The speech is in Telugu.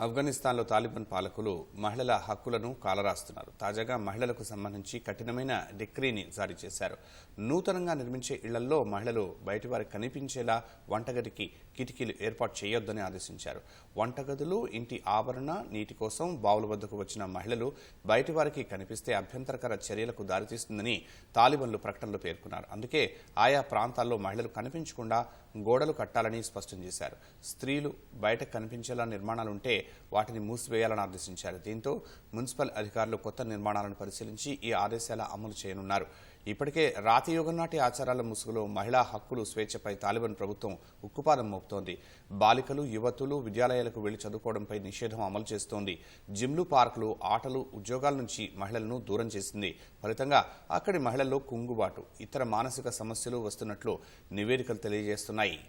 ఆఫ్ఘనిస్తాన్లో తాలిబాన్ పాలకులు మహిళల హక్కులను కాలరాస్తున్నారు. తాజాగా మహిళలకు సంబంధించి కఠినమైన డిక్రీని జారీ చేశారు. నూతనంగా నిర్మించే ఇళ్ళలో మహిళలు బయటివారికి కనిపించేలా వంటగదికి కిటికీలు ఏర్పాటు చేయొద్దని ఆదేశించారు. వంటగదులు ఇంటి ఆవరణ నీటి కోసం బావుల వద్దకు వచ్చిన మహిళలు బయటివారికి కనిపిస్తే అభ్యంతరకర చర్యలకు దారితీస్తుందని తాలిబన్లు ప్రకటనలో పేర్కొన్నారు. అందుకే ఆయా ప్రాంతాల్లో మహిళలు కనిపించకుండా గోడలు కట్టాలని స్పష్టం చేశారు. స్త్రీలు బయట కనిపించేలా నిర్మాణాలుంటే వాటిని మూసివేయాలని ఆదేశించారు. దీంతో మున్సిపల్ అధికారులు కొత్త నిర్మాణాలను పరిశీలించి ఈ ఆదేశాల అమలు చేయనున్నారు. ఇప్పటికే రాతి యుగం నాటి ఆచారాల ముసుగులో మహిళా హక్కులు స్వేచ్ఛపై తాలిబాన్ ప్రభుత్వం ఉక్కుపాదం మోపుతోంది. బాలికలు యువతులు విద్యాలయాలకు వెళ్ళి చదువుకోవడంపై నిషేధం అమలు చేస్తోంది. జిమ్లు పార్కులు ఆటలు ఉద్యోగాల నుంచి మహిళలను దూరం చేసింది. ఫలితంగా అక్కడి మహిళల్లో కుంగుబాటు ఇతర మానసిక సమస్యలు వస్తున్నట్లు నివేదికలు తెలియజేస్తున్నాయి.